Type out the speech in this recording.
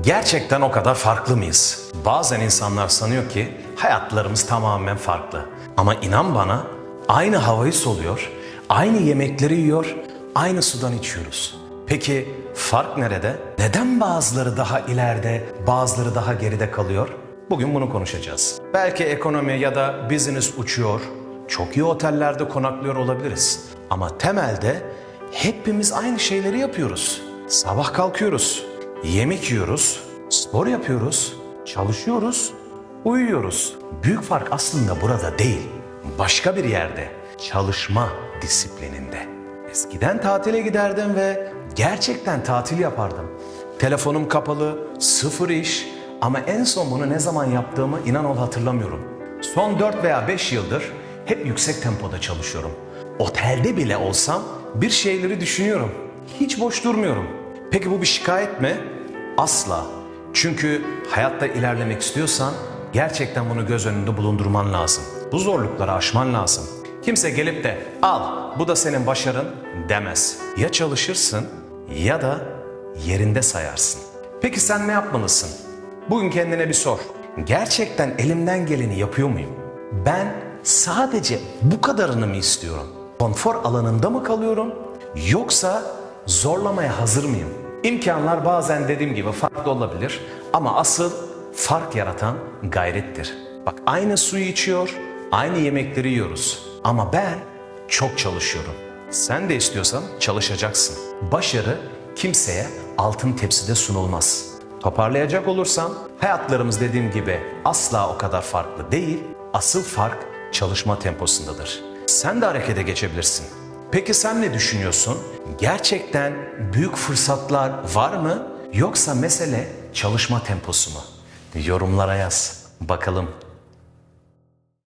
Gerçekten o kadar farklı mıyız? Bazen insanlar sanıyor ki hayatlarımız tamamen farklı. Ama inan bana aynı havayı soluyor, aynı yemekleri yiyor, aynı sudan içiyoruz. Peki fark nerede? Neden bazıları daha ileride, bazıları daha geride kalıyor? Bugün bunu konuşacağız. Belki ekonomi ya da business uçuyor, çok iyi otellerde konaklıyor olabiliriz. Ama temelde hepimiz aynı şeyleri yapıyoruz. Sabah kalkıyoruz, yemek yiyoruz, spor yapıyoruz, çalışıyoruz, uyuyoruz. Büyük fark aslında burada değil, başka bir yerde. Çalışma disiplininde. Eskiden tatile giderdim ve gerçekten tatil yapardım. Telefonum kapalı, sıfır iş ama en son bunu ne zaman yaptığımı inan ol hatırlamıyorum. Son 4 veya 5 yıldır hep yüksek tempoda çalışıyorum. Otelde bile olsam bir şeyleri düşünüyorum. Hiç boş durmuyorum. Peki bu bir şikayet mi? Asla. Çünkü hayatta ilerlemek istiyorsan gerçekten bunu göz önünde bulundurman lazım. Bu zorlukları aşman lazım. Kimse gelip de al bu da senin başarın demez. Ya çalışırsın ya da yerinde sayarsın. Peki sen ne yapmalısın? Bugün kendine bir sor. Gerçekten elimden geleni yapıyor muyum? Ben sadece bu kadarını mı istiyorum? Konfor alanında mı kalıyorum? Yoksa zorlamaya hazır mıyım? İmkanlar bazen dediğim gibi farklı olabilir ama asıl fark yaratan gayrettir. Bak aynı suyu içiyor, aynı yemekleri yiyoruz ama ben çok çalışıyorum. Sen de istiyorsan çalışacaksın. Başarı kimseye altın tepside sunulmaz. Toparlayacak olursam hayatlarımız dediğim gibi asla o kadar farklı değil. Asıl fark çalışma temposundadır. Sen de harekete geçebilirsin. Peki sen ne düşünüyorsun? Gerçekten büyük fırsatlar var mı? Yoksa mesele çalışma temposu mu? Yorumlara yaz. Bakalım